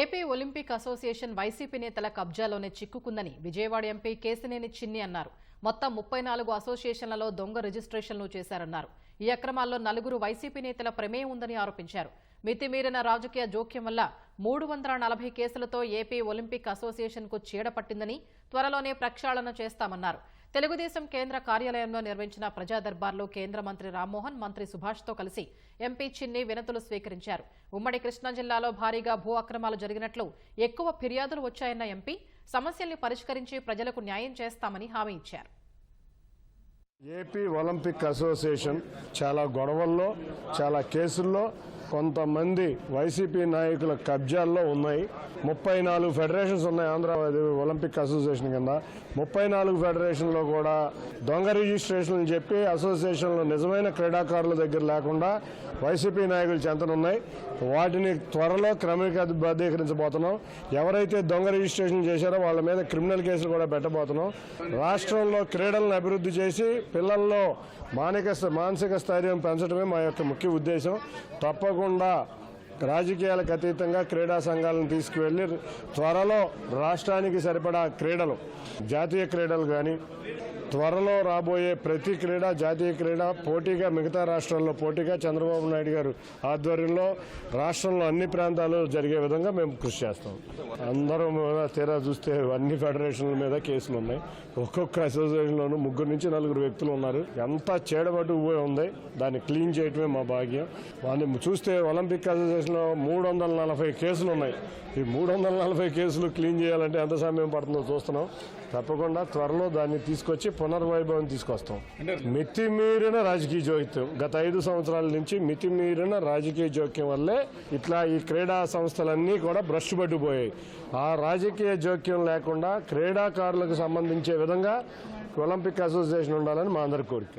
AP Olympic association YCP నేతల కబ్జాలోనే చిక్కుకుందని విజయవాడ ఎంపీ కేసినేని చిన్ని అన్నారు. మొత్తం ముప్పై నాలుగు అసోసియేషన్లలో దొంగ రిజిస్ట్రేషన్లు చేశారన్నారు. ఈ అక్రమాల్లో నలుగురు వైసీపీ నేతల ప్రమేయం ఉందని ఆరోపించారు. మితిమీరిన రాజకీయ జోక్యం వల్ల మూడు వందల నలభై కేసులతో ఏపీ ఒలింపిక్ అసోసియేషన్కు చీడ పట్టిందని త్వరలోనే ప్రక్షాళన చేస్తామన్నారు. తెలుగుదేశం కేంద్ర కార్యాలయంలో నిర్వహించిన ప్రజా దర్బార్లో కేంద్ర మంత్రి రామ్మోహన్ మంత్రి సుభాష్తో కలిసి ఎంపీ చిన్ని వినతులు స్వీకరించారు. ఉమ్మడి కృష్ణా జిల్లాలో భారీగా భూ అక్రమాలు జరిగినట్లు ఎక్కువ ఫిర్యాదులు వచ్చాయన్న ఎంపీ సమస్యల్ని పరిష్కరించి ప్రజలకు న్యాయం చేస్తామని హామీ ఇచ్చారు. ఏపీ ఒలింపిక్ అసోసియేషన్ చాలా గొడవల్లో చాలా కేసుల్లో కొంతమంది వైసీపీ నాయకుల కబ్జాల్లో ఉన్నాయి. ముప్పై నాలుగు ఫెడరేషన్స్ ఉన్నాయి ఆంధ్ర ఒలింపిక్ అసోసియేషన్ కింద. ముప్పై నాలుగు ఫెడరేషన్లో కూడా దొంగ రిజిస్ట్రేషన్లు చెప్పి అసోసియేషన్లో నిజమైన క్రీడాకారుల దగ్గర లేకుండా వైసీపీ నాయకులు చెంతనున్నాయి. వాటిని త్వరలో క్రమీకరించబోతున్నాం. ఎవరైతే దొంగ రిజిస్ట్రేషన్ చేశారో వాళ్ళ మీద క్రిమినల్ కేసులు కూడా పెట్టబోతున్నాం. రాష్ట్రంలో క్రీడలను అభివృద్ధి చేసి పిల్లల్లో మానసిక మానసిక స్థైర్యం పెంచడమే మా యొక్క ముఖ్య ఉద్దేశం. తప్పకుండా రాజకీయాలకు అతీతంగా క్రీడా సంఘాలను తీసుకువెళ్ళి త్వరలో రాష్ట్రానికి సరిపడా క్రీడలు జాతీయ క్రీడలు కానీ త్వరలో రాబోయే ప్రతి క్రీడ జాతీయ క్రీడ పోటీగా మిగతా రాష్ట్రాల్లో పోటీగా చంద్రబాబు నాయుడు గారు ఆధ్వర్యంలో రాష్ట్రంలో అన్ని ప్రాంతాలు జరిగే విధంగా మేము కృషి చేస్తాం. అందరం తీరా చూస్తే అన్ని ఫెడరేషన్ల మీద కేసులు ఉన్నాయి. ఒక్కొక్క అసోసియేషన్లోనూ ముగ్గురు నుంచి నలుగురు వ్యక్తులు ఉన్నారు. ఎంత చేడబట్టు పోయి ఉంది దాన్ని క్లీన్ చేయటమే మా భాగ్యం. దాన్ని చూస్తే ఒలింపిక్ అసోసియేషన్లో మూడు వందల నలభై కేసులు ఉన్నాయి. ఈ మూడు వందల నలభై కేసులు క్లీన్ చేయాలంటే ఎంత సమయం పడుతుందో చూస్తున్నాం. తప్పకుండా త్వరలో దాన్ని తీసుకొచ్చి పునర్వైభవం తీసుకొస్తాం. మితిమీరిన రాజకీయ జోక్యం. గత ఐదు సంవత్సరాల నుంచి మితిమీరిన రాజకీయ జోక్యం వల్లే ఇట్లా ఈ క్రీడా సంస్థలన్నీ కూడా పట్టిపోయాయి ఆ రాజకీయ జోక్యం లేకుండా క్రీడాకారులకు సంబంధించే విధంగా ఒలింపిక్ అసోసియేషన్ ఉండాలని మా అందరి కోరిక.